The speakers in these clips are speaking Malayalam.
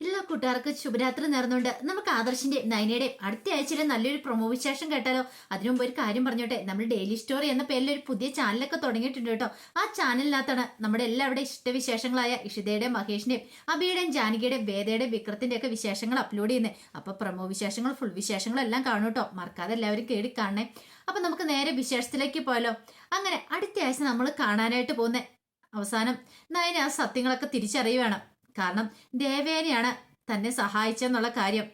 എല്ലാ കൂട്ടുകാർക്ക് ശുഭരാത്രി നേർന്നുകൊണ്ട് നമുക്ക് ആദർശിന്റെ നയനയുടെ അടുത്ത ആഴ്ചയിലെ നല്ലൊരു പ്രൊമോ വിശേഷം കേട്ടാലോ? അതിനു മുമ്പ് ഒരു കാര്യം പറഞ്ഞോട്ടെ. നമ്മൾ ഡെയിലി സ്റ്റോറി എന്ന പേരിൽ ഒരു പുതിയ ചാനലൊക്കെ തുടങ്ങിയിട്ടുണ്ട് കേട്ടോ. ആ ചാനലിനകത്താണ് നമ്മുടെ എല്ലാവരുടെ ഇഷ്ടവിശേഷങ്ങളായ ഇഷിതയുടെയും മഹേഷിന്റെയും അബിയുടെയും ജാനകിയുടെയും വേദയുടെയും വിക്രത്തിന്റെ ഒക്കെ വിശേഷങ്ങൾ അപ്ലോഡ് ചെയ്യുന്നത് അപ്പൊ പ്രൊമോ വിശേഷങ്ങൾ ഫുൾ വിശേഷങ്ങളും എല്ലാം കാണും കേട്ടോ. മറക്കാതെ എല്ലാവരും കേടി കാണണേ. അപ്പൊ നമുക്ക് നേരെ വിശേഷത്തിലേക്ക് പോയാലോ? അങ്ങനെ അടുത്ത ആഴ്ച നമ്മൾ കാണാനായിട്ട് പോകുന്ന. അവസാനം നയന ആ സത്യങ്ങളൊക്കെ തിരിച്ചറിയുകയാണ് കാരണം ദേവേനയാണ് തന്നെ സഹായിച്ചെന്നുള്ള കാര്യം.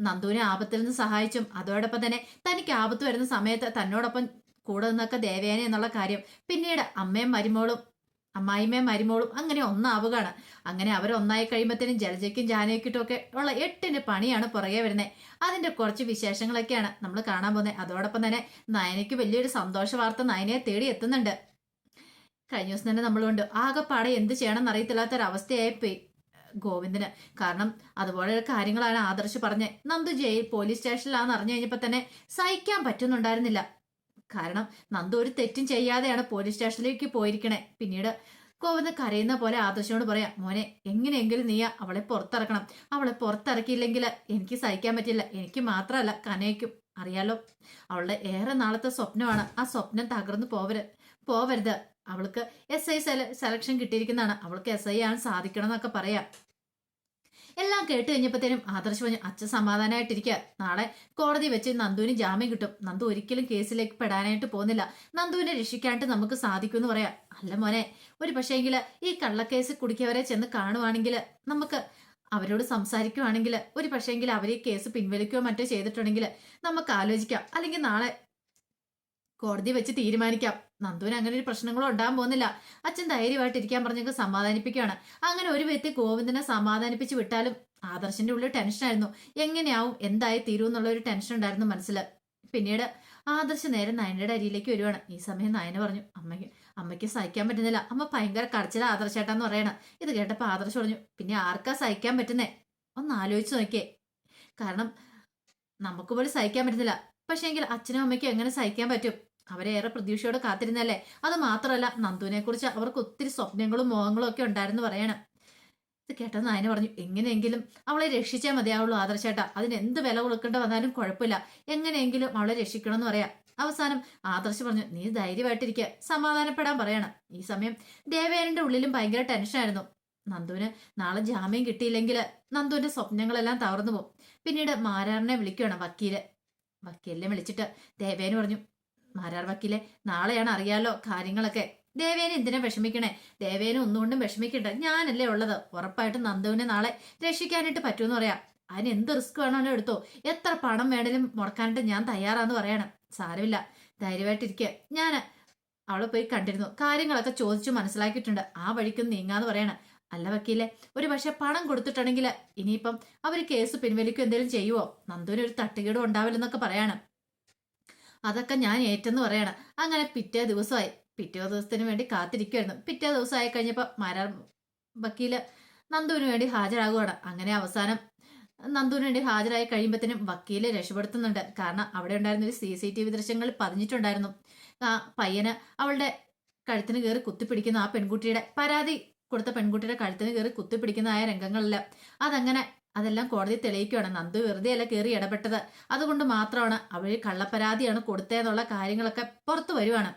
നന്ദുവിനെ ആപത്തിൽ നിന്ന് സഹായിച്ചും അതോടൊപ്പം തന്നെ തനിക്ക് ആപത്ത് വരുന്ന സമയത്ത് തന്നോടൊപ്പം കൂടെ നിന്നൊക്കെ ദേവേന എന്നുള്ള കാര്യം. പിന്നീട് അമ്മയും മരുമോളും അമ്മായിമ്മയും മരുമോളും അങ്ങനെ ഒന്നാവുകയാണ്. അങ്ങനെ അവർ ഒന്നായി കഴിയുമ്പോഴത്തേനും ജലജയ്ക്കും ജാനകിക്കും ഒക്കെ ഉള്ള എട്ടിന് പണിയാണ് പുറകെ വരുന്നത് അതിന്റെ കുറച്ച് വിശേഷങ്ങളൊക്കെയാണ് നമ്മൾ കാണാൻ പോകുന്നത് അതോടൊപ്പം തന്നെ നയനയ്ക്ക് വലിയൊരു സന്തോഷ വാർത്ത നയനയെ തേടി എത്തുന്നുണ്ട്. കഴിഞ്ഞ ദിവസം തന്നെ നമ്മളുണ്ട്. ആകെപ്പാടെ എന്ത് ചെയ്യണം എന്നറിയത്തില്ലാത്തൊരവസ്ഥയായി പോയി ഗോവിന്ദന്. കാരണം അതുപോലെ കാര്യങ്ങളാണ് ആദർശ് പറഞ്ഞത് നന്ദു ജയിൽ പോലീസ് സ്റ്റേഷനിലാന്ന് അറിഞ്ഞു കഴിഞ്ഞപ്പോൾ തന്നെ സഹിക്കാൻ പറ്റുന്നുണ്ടായിരുന്നില്ല. കാരണം നന്ദു ഒരു തെറ്റും ചെയ്യാതെയാണ് പോലീസ് സ്റ്റേഷനിലേക്ക് പോയിരിക്കണേ. പിന്നീട് ഗോവിന്ദൻ കരയുന്ന പോലെ ആദർശനോട് പറയാം മോനെ എങ്ങനെയെങ്കിലും നീ അവളെ പുറത്തിറക്കണം. അവളെ പുറത്തിറക്കിയില്ലെങ്കിൽ എനിക്ക് സഹിക്കാൻ പറ്റില്ല. എനിക്ക് മാത്രമല്ല കനയ്ക്കും. അറിയാലോ? അവളുടെ ഏറെ നാളത്തെ സ്വപ്നമാണ് ആ സ്വപ്നം തകർന്നു പോവരുത് പോവരുത്. അവൾക്ക് എസ് ഐ സെലക്ഷൻ കിട്ടിയിരിക്കുന്നതാണ്. അവൾക്ക് എസ് ഐ ആണ് സാധിക്കണം എന്നൊക്കെ പറയാം. എല്ലാം കേട്ട് കഴിഞ്ഞപ്പോഴത്തേനും ആദർശ് പറഞ്ഞു അച്ഛൻ സമാധാനമായിട്ടിരിക്കുക നാളെ കോടതി വെച്ച് നന്ദുവിന് ജാമ്യം കിട്ടും. നന്ദു ഒരിക്കലും കേസിലേക്ക് പെടാനായിട്ട് പോകുന്നില്ല. നന്ദുവിനെ രക്ഷിക്കാനായിട്ട് നമുക്ക് സാധിക്കുമെന്ന് പറയാം. അല്ല മോനെ ഒരു പക്ഷേങ്കിൽ ഈ കള്ളക്കേസ് കുടിക്കവരെ ചെന്ന് കാണുവാണെങ്കിൽ നമുക്ക് അവരോട് സംസാരിക്കുവാണെങ്കിൽ ഒരു പക്ഷേങ്കിൽ അവർ ഈ കേസ് പിൻവലിക്കുകയോ മറ്റോ ചെയ്തിട്ടുണ്ടെങ്കിൽ നമുക്ക് ആലോചിക്കാം. അല്ലെങ്കിൽ നാളെ കോടതി വെച്ച് തീരുമാനിക്കാം. നന്ദുവിന് അങ്ങനെ ഒരു പ്രശ്നങ്ങളും ഉണ്ടാകാൻ പോകുന്നില്ല. അച്ഛൻ ധൈര്യമായിട്ട് ഇരിക്കാൻ പറഞ്ഞൊക്കെ സമാധാനിപ്പിക്കുകയാണ്. അങ്ങനെ ഒരു വ്യക്തി ഗോവിന്ദനെ സമാധാനിപ്പിച്ച് വിട്ടാലും ആദർശന്റെ ഉള്ളിൽ ടെൻഷൻ ആയിരുന്നു. എങ്ങനെയാവും? എന്തായി തീരും എന്നുള്ള ഒരു ടെൻഷൻ ഉണ്ടായിരുന്നു മനസ്സിൽ. പിന്നീട് ആദർശ് നേരെ നയനയുടെ അരിയിലേക്ക് വരുവാണ്. ഈ സമയം നയന പറഞ്ഞു അമ്മയ്ക്ക് അമ്മയ്ക്ക് സഹിക്കാൻ പറ്റുന്നില്ല. അമ്മ ഭയങ്കര കടച്ചില ആദർശേട്ടാന്ന് പറയണം. ഇത് കേട്ടപ്പോൾ ആദർശ് പറഞ്ഞു പിന്നെ ആർക്കാ സഹിക്കാൻ പറ്റുന്നേ? ഒന്ന് ആലോചിച്ച് നോക്കിയേ. കാരണം നമുക്ക് പോലും സഹിക്കാൻ പറ്റുന്നില്ല. പക്ഷേങ്കിൽ അച്ഛനും അമ്മയ്ക്കും എങ്ങനെ സഹിക്കാൻ പറ്റും? അവരേറെ പ്രതീക്ഷയോടെ കാത്തിരുന്നല്ലേ? അത് മാത്രമല്ല നന്ദുവിനെ കുറിച്ച് അവർക്ക് ഒത്തിരി സ്വപ്നങ്ങളും മോഹങ്ങളും ഒക്കെ ഉണ്ടായിരുന്നു പറയണം. ഇത് കേട്ടെന്ന് നായന പറഞ്ഞു എങ്ങനെയെങ്കിലും അവളെ രക്ഷിച്ചാൽ മതിയാവുള്ളൂ ആദർശേട്ടാ. അതിന് എന്ത് വില കൊടുക്കേണ്ട വന്നാലും കുഴപ്പമില്ല. എങ്ങനെയെങ്കിലും അവളെ രക്ഷിക്കണമെന്ന് പറയാം. അവസാനം ആദർശ് പറഞ്ഞു നീ ധൈര്യമായിട്ടിരിക്കുക സമാധാനപ്പെടാൻ പറയണം. ഈ സമയം ദേവേനന്റെ ഉള്ളിലും ഭയങ്കര ടെൻഷനായിരുന്നു നന്ദുവിന് നാളെ ജാമ്യം കിട്ടിയില്ലെങ്കിൽ നന്ദുവിന്റെ സ്വപ്നങ്ങളെല്ലാം തകർന്നു പോകും. പിന്നീട് മാരാറിനെ വിളിക്കുകയാണ് വക്കീൽ. വക്കീലിനെ വിളിച്ചിട്ട് ദേവേന് പറഞ്ഞു മാരാർ വക്കീലെ നാളെയാണ് അറിയാലോ കാര്യങ്ങളൊക്കെ. ദേവേനെ എന്തിനാ വിഷമിക്കണേ? ദേവേനെ ഒന്നുകൊണ്ടും വിഷമിക്കണ്ട. ഞാനല്ലേ ഉള്ളത്. ഉറപ്പായിട്ടും നന്ദുവിനെ നാളെ രക്ഷിക്കാനായിട്ട് പറ്റുമെന്ന് പറയാം. അതിന് എന്ത് റിസ്ക് വേണമെങ്കിലും എടുത്തോ. എത്ര പണം വേണേലും മുടക്കാനായിട്ട് ഞാൻ തയ്യാറാന്ന് പറയണം. സാരമില്ല. ധൈര്യമായിട്ടിരിക്കുക ഞാൻ അവളെ പോയി കണ്ടിരുന്നു. കാര്യങ്ങളൊക്കെ ചോദിച്ചു മനസ്സിലാക്കിയിട്ടുണ്ട്. ആ വഴിക്കും നീങ്ങാന്ന് പറയണം. അല്ല വക്കീലെ ഒരു പക്ഷെ പണം കൊടുത്തിട്ടുണ്ടെങ്കിൽ ഇനിയിപ്പം അവർ കേസ് പിൻവലിക്കും എന്തെങ്കിലും ചെയ്യുവോ? നന്ദുവിന് ഒരു തട്ടുകേടും ഉണ്ടാവില്ലെന്നൊക്കെ പറയണം. അതൊക്കെ ഞാൻ ഏറ്റെന്ന് പറയണം. അങ്ങനെ പിറ്റേ ദിവസമായി. പിറ്റേ ദിവസത്തിന് വേണ്ടി കാത്തിരിക്കുമായിരുന്നു പിറ്റേ ദിവസം ദിവസമായി കഴിഞ്ഞപ്പോൾ മാരാർ വക്കീൽ നന്ദുവിന് വേണ്ടി ഹാജരാകുവാണ്. അങ്ങനെ അവസാനം നന്ദുവിന് വേണ്ടി ഹാജരായി കഴിയുമ്പോഴത്തേനും വക്കീൽ രക്ഷപ്പെടുത്തുന്നുണ്ട്. കാരണം അവിടെ ഉണ്ടായിരുന്ന ഒരു സി സി ടി വി ദൃശ്യങ്ങൾ പതിഞ്ഞിട്ടുണ്ടായിരുന്നു. ആ പയ്യന് അവളുടെ കഴുത്തിന് കയറി കുത്തിപ്പിടിക്കുന്ന ആ പെൺകുട്ടിയുടെ പരാതി കൊടുത്ത പെൺകുട്ടിയുടെ കഴുത്തിന് കയറി കുത്തിപ്പിടിക്കുന്ന ആയ രംഗങ്ങളെല്ലാം. അതങ്ങനെ അതെല്ലാം കോടതി തെളിയിക്കുകയാണ്. നന്ദു വെറുതെ അല്ല കയറി ഇടപെട്ടത്. അതുകൊണ്ട് മാത്രമാണ് അവർ കള്ളപ്പരാതിയാണ് കൊടുത്തതെന്നുള്ള കാര്യങ്ങളൊക്കെ പുറത്തു വരുവാണ്.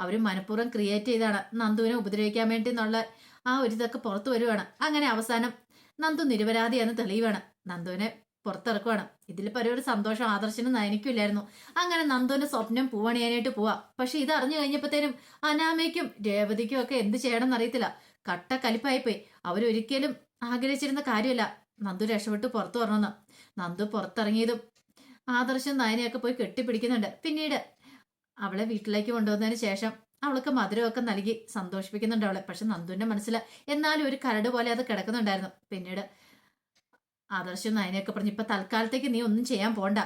അവർ മനഃപൂർവം ക്രിയേറ്റ് ചെയ്താണ് നന്ദുവിനെ ഉപദ്രവിക്കാൻ വേണ്ടി എന്നുള്ള ആ ഒരു ഇതൊക്കെ പുറത്തു വരുവാണ്. അങ്ങനെ അവസാനം നന്ദു നിരപരാധിയാണ് തെളിയുവാണ്. നന്ദുവിനെ പുറത്തിറക്കുവാണ്. ഇതിൽ ഒരു സന്തോഷം ആദർശനും നയനിക്കില്ലായിരുന്നു അങ്ങനെ നന്ദുവിന്റെ സ്വപ്നം പൂവണിയാനായിട്ട് പോവാ. പക്ഷെ ഇത് അറിഞ്ഞു കഴിഞ്ഞപ്പോഴത്തേനും അനാമയ്ക്കും രേവതിക്കും ഒക്കെ എന്ത് ചെയ്യണമെന്ന് അറിയത്തില്ല. കട്ട കലിപ്പായിപ്പോയി. അവരൊരിക്കലും ആഗ്രഹിച്ചിരുന്ന കാര്യമല്ല. നന്ദു രക്ഷപ്പെട്ട് പുറത്തു വരണമെന്ന്. നന്ദു പുറത്തിറങ്ങിയതും ആദർശം നയനയൊക്കെ പോയി കെട്ടിപ്പിടിക്കുന്നുണ്ട്. പിന്നീട് അവളെ വീട്ടിലേക്ക് കൊണ്ടുവന്നതിന് ശേഷം അവൾക്ക് മധുരമൊക്കെ നൽകി സന്തോഷിപ്പിക്കുന്നുണ്ട് അവളെ. പക്ഷെ നന്ദുവിന്റെ മനസ്സിൽ എന്നാലും ഒരു കരട് പോലെ അത് കിടക്കുന്നുണ്ടായിരുന്നു. പിന്നീട് ആദർശം നയനയൊക്കെ പറഞ്ഞു ഇപ്പൊ തൽക്കാലത്തേക്ക് നീ ഒന്നും ചെയ്യാൻ പോണ്ട.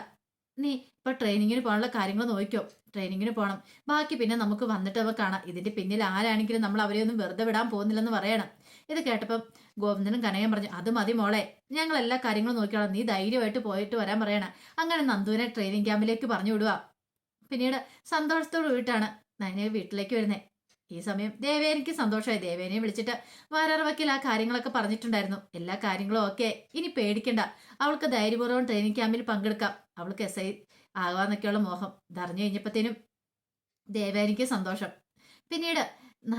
നീ ഇപ്പൊ ട്രെയിനിങ്ങിന് പോകാനുള്ള കാര്യങ്ങൾ നോക്കിയോ ട്രെയിനിങ്ങിന് പോകണം. ബാക്കി പിന്നെ നമുക്ക് വന്നിട്ട് അവ കാണാം. ഇതിന്റെ പിന്നിൽ ആരാണെങ്കിലും നമ്മൾ അവരെ ഒന്നും വെറുതെ വിടാൻ പോകുന്നില്ലെന്ന് പറയണം. ഇത് കേട്ടപ്പം ഗോവിന്ദനും കനകം പറഞ്ഞു അത് മതി മോളെ. ഞങ്ങൾ എല്ലാ കാര്യങ്ങളും നോക്കിയോളാം. നീ ധൈര്യമായിട്ട് പോയിട്ട് വരാൻ പറയണം. അങ്ങനെ നന്ദുവിനെ ട്രെയിനിങ് ക്യാമ്പിലേക്ക് പറഞ്ഞു വിടുക. പിന്നീട് സന്തോഷത്തോട് വീട്ടാണ് നയനെ വീട്ടിലേക്ക് വരുന്നത് ഈ സമയം ദേവേനിക്ക് സന്തോഷമായി. ദേവേനെ വിളിച്ചിട്ട് വാരാർ വക്കീൽ ആ കാര്യങ്ങളൊക്കെ പറഞ്ഞിട്ടുണ്ടായിരുന്നു. എല്ലാ കാര്യങ്ങളും ഓക്കെ. ഇനി പേടിക്കണ്ട. അവൾക്ക് ധൈര്യപൂർവം ട്രെയിനിങ് ക്യാമ്പിൽ പങ്കെടുക്കാം. അവൾക്ക് എസ് ഐ ആകാന്നൊക്കെയുള്ള മോഹം. ഇതറിഞ്ഞു കഴിഞ്ഞപ്പോഴത്തേനും ദേവേനിക്ക് സന്തോഷം. പിന്നീട്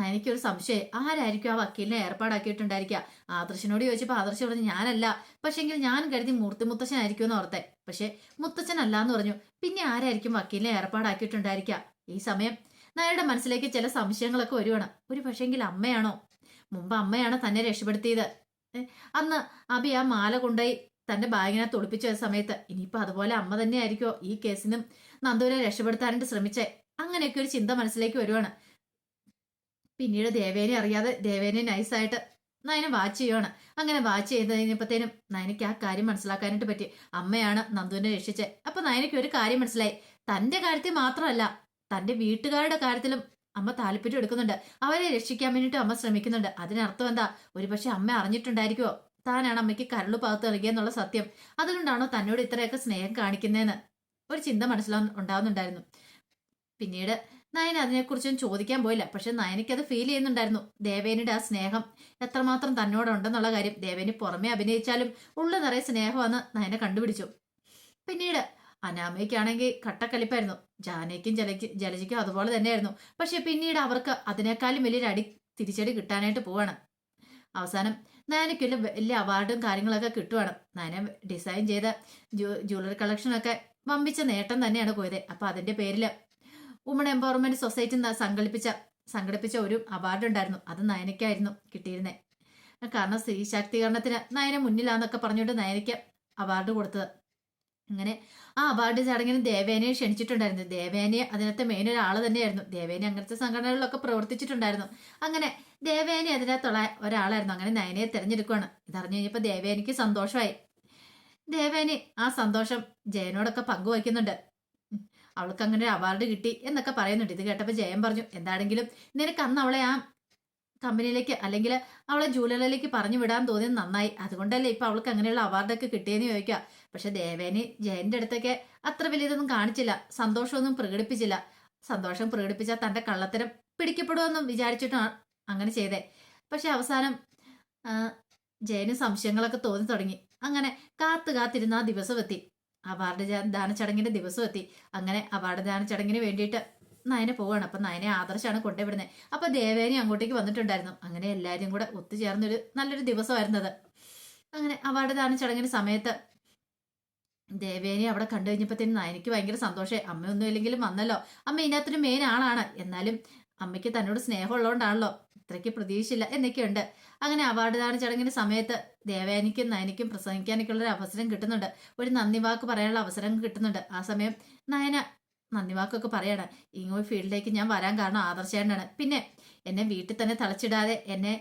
എനിക്കൊരു സംശയം. ആരായിരിക്കും ആ വക്കീലിനെ ഏർപ്പാടാക്കിയിട്ടുണ്ടായിരിക്കുക? ആദർശനോട് ചോദിച്ചപ്പോൾ ആദർശ് പറഞ്ഞു ഞാനല്ല. പക്ഷെങ്കിൽ ഞാൻ കരുതി മൂർത്തി മുത്തച്ഛനായിരിക്കും എന്ന് ഓർത്തെ. പക്ഷെ മുത്തച്ഛനല്ല എന്ന് പറഞ്ഞു. പിന്നെ ആരായിരിക്കും വക്കീലിനെ ഏർപ്പാടാക്കിയിട്ടുണ്ടായിരിക്കുക? ഈ സമയം നായരുടെ മനസ്സിലേക്ക് ചില സംശയങ്ങളൊക്കെ വരുവാണ്. ഒരു പക്ഷെങ്കിൽ അമ്മയാണോ? മുമ്പ് അമ്മയാണ് തന്നെ രക്ഷപ്പെടുത്തിയത്. അന്ന് അബി ആ മാല കൊണ്ടുപോയി തന്റെ ബാഗിനകത്ത് ഒളിപ്പിച്ച സമയത്ത് ഇനിയിപ്പോ അതുപോലെ അമ്മ തന്നെ ആയിരിക്കോ ഈ കേസിനും നന്ദുവിനെ രക്ഷപ്പെടുത്താനായിട്ട് ശ്രമിച്ചേ? അങ്ങനെയൊക്കെ ഒരു ചിന്ത മനസ്സിലേക്ക് വരുവാണ്. പിന്നീട് ദേവേനെ അറിയാതെ ദേവേനെ നൈസായിട്ട് നയനെ വാച്ച് ചെയ്യുവാണ്. അങ്ങനെ വാച്ച് ചെയ്ത് കഴിഞ്ഞപ്പോഴത്തേനും നയനയ്ക്ക് ആ കാര്യം മനസ്സിലാക്കാനായിട്ട് പറ്റി. അമ്മയാണ് നന്ദുവിനെ രക്ഷിച്ചത്. അപ്പൊ നയനയ്ക്ക് ഒരു കാര്യം മനസ്സിലായി. തന്റെ കാര്യത്തിൽ മാത്രമല്ല തന്റെ വീട്ടുകാരുടെ കാര്യത്തിലും അമ്മ താല്പര്യം എടുക്കുന്നുണ്ട്. അവരെ രക്ഷിക്കാൻ വേണ്ടിയിട്ട് അമ്മ ശ്രമിക്കുന്നുണ്ട്. അതിനർത്ഥം എന്താ? ഒരുപക്ഷെ അമ്മ അറിഞ്ഞിട്ടുണ്ടായിരിക്കുമോ താനാണ് അമ്മയ്ക്ക് കരളു പകത്ത് നൽകിയെന്നുള്ള സത്യം. അതുകൊണ്ടാണോ തന്നോട് ഇത്രയൊക്കെ സ്നേഹം കാണിക്കുന്നതെന്ന് ഒരു ചിന്ത മനസ്സിലാ ഉണ്ടാവുന്നുണ്ടായിരുന്നു. പിന്നീട് നയന അതിനെക്കുറിച്ചൊന്നും ചോദിക്കാൻ പോയില്ല. പക്ഷെ നയനയ്ക്കത് ഫീൽ ചെയ്യുന്നുണ്ടായിരുന്നു. ദേവേനിയുടെ ആ സ്നേഹം എത്രമാത്രം തന്നോടുണ്ടെന്നുള്ള കാര്യം. ദേവേനി പുറമെ അഭിനയിച്ചാലും ഉള്ളു നിറയെ സ്നേഹമാണ് നയന കണ്ടുപിടിച്ചു. പിന്നീട് അനാമയ്ക്കാണെങ്കിൽ കട്ടക്കലിപ്പായിരുന്നു. ജാനയ്ക്കും ജലയ്ക്ക് ജലജിക്കും അതുപോലെ തന്നെയായിരുന്നു. പക്ഷെ പിന്നീട് അവർക്ക് അതിനേക്കാളും വലിയൊരു അടി തിരിച്ചടി കിട്ടാനായിട്ട് പോവാണ്. അവസാനം നയനയ്ക്കുള്ള വലിയ അവാർഡും കാര്യങ്ങളൊക്കെ കിട്ടുവാണ്. നയന ഡിസൈൻ ചെയ്ത ജ്വല്ലറി കളക്ഷനൊക്കെ വമ്പിച്ച നേട്ടം തന്നെയാണ് പോയത്. അപ്പൊ അതിന്റെ പേരിൽ വുമൺ എംപവർമെന്റ് സൊസൈറ്റി സംഘടിപ്പിച്ച സംഘടിപ്പിച്ച ഒരു അവാർഡ് ഉണ്ടായിരുന്നു അത് നയനയ്ക്കായിരുന്നു കിട്ടിയിരുന്നത് കാരണം സ്ത്രീ ശാക്തീകരണത്തിന് നയന മുന്നിലാന്നൊക്കെ പറഞ്ഞുകൊണ്ട് നയനയ്ക്ക് അവാർഡ് കൊടുത്തത്. അങ്ങനെ ആ അവാർഡ് ചടങ്ങിന് ദേവേനയെ ക്ഷണിച്ചിട്ടുണ്ടായിരുന്നു. ദേവേനയെ അതിനകത്ത് മെയിൻ ഒരാൾ തന്നെയായിരുന്നു. ദേവേനെ അങ്ങനത്തെ സംഘടനകളിലൊക്കെ പ്രവർത്തിച്ചിട്ടുണ്ടായിരുന്നു. അങ്ങനെ ദേവേനെ അതിനകത്തുള്ള ഒരാളായിരുന്നു. അങ്ങനെ നയനയെ തിരഞ്ഞെടുക്കുകയാണ് ഇതറിഞ്ഞു കഴിഞ്ഞപ്പോൾ ദേവേനയ്ക്ക് സന്തോഷമായി. ദേവേനി ആ സന്തോഷം ജയനോടൊക്കെ പങ്കുവയ്ക്കുന്നുണ്ട്. അവൾക്ക് അങ്ങനെ ഒരു അവാർഡ് കിട്ടി എന്നൊക്കെ പറയുന്നുണ്ട്. ഇത് കേട്ടപ്പോൾ ജയം പറഞ്ഞു എന്താണെങ്കിലും നിനക്ക് അന്ന് അവളെ ആ കമ്പനിയിലേക്ക് അല്ലെങ്കിൽ അവളെ ജൂലറിലേക്ക് പറഞ്ഞു വിടാൻ തോന്നിയത് നന്നായി. അതുകൊണ്ടല്ലേ ഇപ്പൊ അവൾക്ക് അങ്ങനെയുള്ള അവാർഡൊക്കെ കിട്ടിയെന്ന് ചോദിക്കുക പക്ഷെ ദേവേനി ജയന്റെ അടുത്തൊക്കെ അത്ര വലിയതൊന്നും കാണിച്ചില്ല. സന്തോഷമൊന്നും പ്രകടിപ്പിച്ചില്ല. സന്തോഷം പ്രകടിപ്പിച്ചാൽ തന്റെ കള്ളത്തരം പിടിക്കപ്പെടുമെന്നും വിചാരിച്ചിട്ടാണ് അങ്ങനെ ചെയ്തേ. പക്ഷെ അവസാനം ജയന് സംശയങ്ങളൊക്കെ തോന്നി തുടങ്ങി. അങ്ങനെ കാത്തു കാത്തിരുന്ന ആ ദിവസം എത്തി അവാർഡ് ദാന ചടങ്ങിന്റെ ദിവസം എത്തി അങ്ങനെ അവാർഡ് ദാന ചടങ്ങിന് വേണ്ടിയിട്ട് നയനെ പോവാണ്. അപ്പൊ നയനെ ആദർശാണ് കൊണ്ടുവിടുന്നത് അപ്പൊ ദേവേനി അങ്ങോട്ടേക്ക് വന്നിട്ടുണ്ടായിരുന്നു. അങ്ങനെ എല്ലാവരും കൂടെ ഒത്തുചേർന്നൊരു നല്ലൊരു ദിവസമായിരുന്നത്. അങ്ങനെ അവാർഡ് ദാന ചടങ്ങിന് സമയത്ത് ദേവേനി അവിടെ കണ്ടു കഴിഞ്ഞപ്പോഴത്തേനും നയനിക്ക് ഭയങ്കര സന്തോഷമായി. അമ്മയൊന്നും ഇല്ലെങ്കിലും വന്നല്ലോ. അമ്മ ഇതിനകത്തൊരു മെയിൻ ആളാണ്. എന്നാലും അമ്മയ്ക്ക് തന്നോട് സ്നേഹമുള്ളതുകൊണ്ടാണല്ലോ. ഇത്രയ്ക്ക് പ്രതീക്ഷയില്ല എന്നൊക്കെയുണ്ട്. അങ്ങനെ അവാർഡ് ദാന ചടങ്ങിന്റെ സമയത്ത് ദേവാനിക്കും നയനിക്കും പ്രസംഗിക്കാനൊക്കെ ഒരു അവസരം കിട്ടുന്നുണ്ട്. ഒരു നന്ദി വാക്ക് പറയാനുള്ള അവസരം കിട്ടുന്നുണ്ട്. ആ സമയം നയന നന്ദി വാക്കൊക്കെ പറയാണ്. ഇങ്ങോ ഫീൽഡിലേക്ക് ഞാൻ വരാൻ കാരണം ആദർശേണ്ടാണ് പിന്നെ എന്നെ വീട്ടിൽ തന്നെ തളച്ചിടാതെ എന്നെ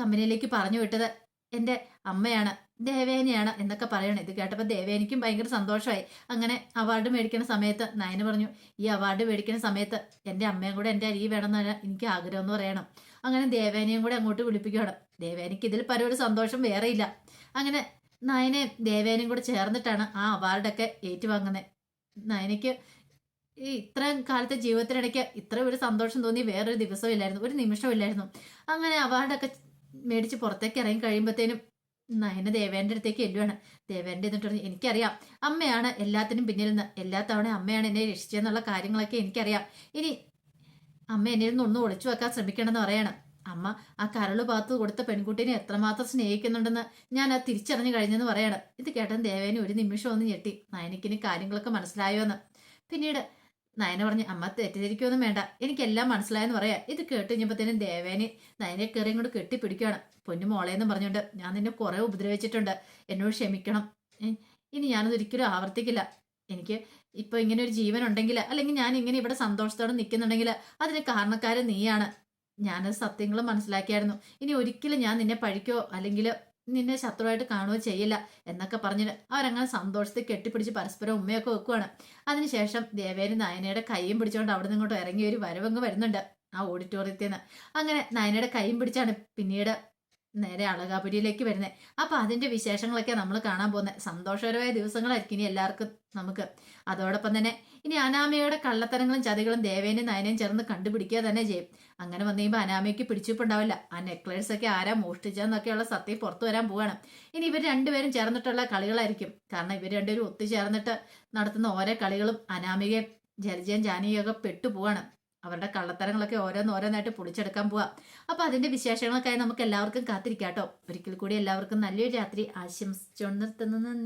കമ്പനിയിലേക്ക് പറഞ്ഞു വിട്ടത് എന്റെ അമ്മയാണ്. ദേവേനയാണ് എന്നൊക്കെ പറയണം. ഇത് കേട്ടപ്പോൾ ദേവേനിക്കും ഭയങ്കര സന്തോഷമായി. അങ്ങനെ അവാർഡ് മേടിക്കുന്ന സമയത്ത് നയന പറഞ്ഞു ഈ അവാർഡ് മേടിക്കുന്ന സമയത്ത് എന്റെ അമ്മയും കൂടെ എന്റെ അരി വേണമെന്ന് എനിക്ക് ആഗ്രഹം എന്ന് പറയണം. അങ്ങനെ ദേവേനയും കൂടെ അങ്ങോട്ട് വിളിപ്പിക്കുകയാണ്. ദേവേനിക്ക് ഇതിൽ പല ഒരു സന്തോഷം വേറെയില്ല അങ്ങനെ നയനയും ദേവേനയും കൂടെ ചേർന്നിട്ടാണ് ആ അവാർഡൊക്കെ ഏറ്റുവാങ്ങുന്നത് നയനയ്ക്ക് ഈ ഇത്രയും കാലത്തെ ജീവിതത്തിനിടയ്ക്ക് ഇത്ര ഒരു സന്തോഷം തോന്നി വേറൊരു ദിവസവും ഇല്ലായിരുന്നു ഒരു നിമിഷവും ഇല്ലായിരുന്നു. അങ്ങനെ അവാർഡൊക്കെ മേടിച്ച് പുറത്തേക്ക് ഇറങ്ങി കഴിയുമ്പോഴത്തേനും നയന ദേവേന്റെ അടുത്തേക്ക് എല്ലുവാണ് ദേവേന്റെ എന്നിട്ട് പറഞ്ഞു എനിക്കറിയാം. അമ്മയാണ് എല്ലാത്തിനും പിന്നിൽ നിന്ന് എല്ലാ തവണ അമ്മയാണ് എന്നെ രക്ഷിച്ചതെന്നുള്ള കാര്യങ്ങളൊക്കെ എനിക്കറിയാം. ഇനി അമ്മ എന്നെ നിന്ന് ഒന്ന് ഒളിച്ചു വെക്കാൻ ശ്രമിക്കണമെന്ന് പറയാണ്. അമ്മ ആ കരൾ ഭാഗത്ത് കൊടുത്ത പെൺകുട്ടീനെ എത്രമാത്രം സ്നേഹിക്കുന്നുണ്ടെന്ന് ഞാൻ അത് തിരിച്ചറിഞ്ഞു കഴിഞ്ഞെന്ന് പറയണം. ഇത് കേട്ടൻ ദേവേനെ ഒരു നിമിഷം ഒന്ന് ഞെട്ടി. നയനിക്കിന് കാര്യങ്ങളൊക്കെ മനസ്സിലായോ എന്ന് പിന്നീട് നയന പറഞ്ഞു അമ്മ തെറ്റിദ്ധരിക്കൊന്നും വേണ്ട. എനിക്കെല്ലാം മനസ്സിലായെന്ന് പറയാ. ഇത് കേട്ട് കഴിഞ്ഞപ്പോഴത്തേനും ദേവേനെ നയനെ കയറി ഇങ്ങോട്ട് കെട്ടിപ്പിടിക്കുകയാണ്. പൊന്നു മോളേന്ന് പറഞ്ഞുകൊണ്ട് ഞാൻ നിന്നെ കുറെ ഉപദ്രവിച്ചിട്ടുണ്ട്. എന്നോട് ക്ഷമിക്കണം. ഇനി ഞാനത് ഒരിക്കലും ആവർത്തിക്കില്ല. എനിക്ക് ഇപ്പൊ ഇങ്ങനെ ഒരു ജീവൻ ഉണ്ടെങ്കിൽ അല്ലെങ്കിൽ ഞാൻ ഇങ്ങനെ ഇവിടെ സന്തോഷത്തോടെ നിൽക്കുന്നുണ്ടെങ്കിൽ അതിന് കാരണക്കാരൻ നീയാണ്. ഞാനത് സത്യങ്ങളും മനസ്സിലാക്കിയായിരുന്നു. ഇനി ഒരിക്കലും ഞാൻ നിന്നെ പഴിക്കോ? അല്ലെങ്കിൽ നിന്നെ ശത്രുവായിട്ട് കാണുകയോ ചെയ്യില്ല എന്നൊക്കെ പറഞ്ഞിട്ട് അവരങ്ങനെ സന്തോഷത്തിൽ കെട്ടിപ്പിടിച്ച് പരസ്പരം ഉമ്മയൊക്കെ വെക്കുവാണ്. അതിനുശേഷം ദേവേരി നയനയുടെ കൈയും പിടിച്ചുകൊണ്ട് അവിടെ നിന്ന് ഇങ്ങോട്ട് ഇറങ്ങി ഒരു വരവങ്ങ് വരുന്നുണ്ട് ആ ഓഡിറ്റോറിയത്തിൽ നിന്ന് അങ്ങനെ നയനയുടെ കൈയും പിടിച്ചാണ് പിന്നീട് നേരെ അളകാപുരിയിലേക്ക് വരുന്നത് അപ്പൊ അതിന്റെ വിശേഷങ്ങളൊക്കെ നമ്മൾ കാണാൻ പോകുന്നത് സന്തോഷകരമായ ദിവസങ്ങളായിരിക്കും ഇനി എല്ലാവർക്കും നമുക്ക്. അതോടൊപ്പം തന്നെ ഇനി അനാമയുടെ കള്ളത്തരങ്ങളും ചതികളും ദേവേനും നയനയും ചേർന്ന് കണ്ടുപിടിക്കുക തന്നെ ചെയ്യും. അങ്ങനെ വന്നു കഴിയുമ്പോൾ അനാമയ്ക്ക് പിടിച്ചിട്ടുണ്ടാവില്ല ആ നെക്ലേസ് ഒക്കെ ആരാ മോഷ്ടിച്ചെന്നൊക്കെയുള്ള സത്യം പുറത്തു വരാൻ പോവാണ്. ഇനി ഇവർ രണ്ടുപേരും ചേർന്നിട്ടുള്ള കളികളായിരിക്കും. കാരണം ഇവർ രണ്ടുപേരും ഒത്തുചേർന്നിട്ട് നടത്തുന്ന ഓരോ കളികളും അനാമികയും ജലജയും പെട്ടു പെട്ടുപോവാണ് അവരുടെ കള്ളത്തരങ്ങളൊക്കെ ഓരോന്ന് ഓരോന്നായിട്ട് പൊളിച്ചെടുക്കാൻ പോവാം. അപ്പൊ അതിന്റെ വിശേഷങ്ങളൊക്കെ നമുക്ക് എല്ലാവർക്കും കാത്തിരിക്കാം കേട്ടോ ഒരിക്കൽ കൂടി എല്ലാവർക്കും നല്ലൊരു രാത്രി. ആശംസിച്ചുകൊണ്ട് നിർത്തുന്നു.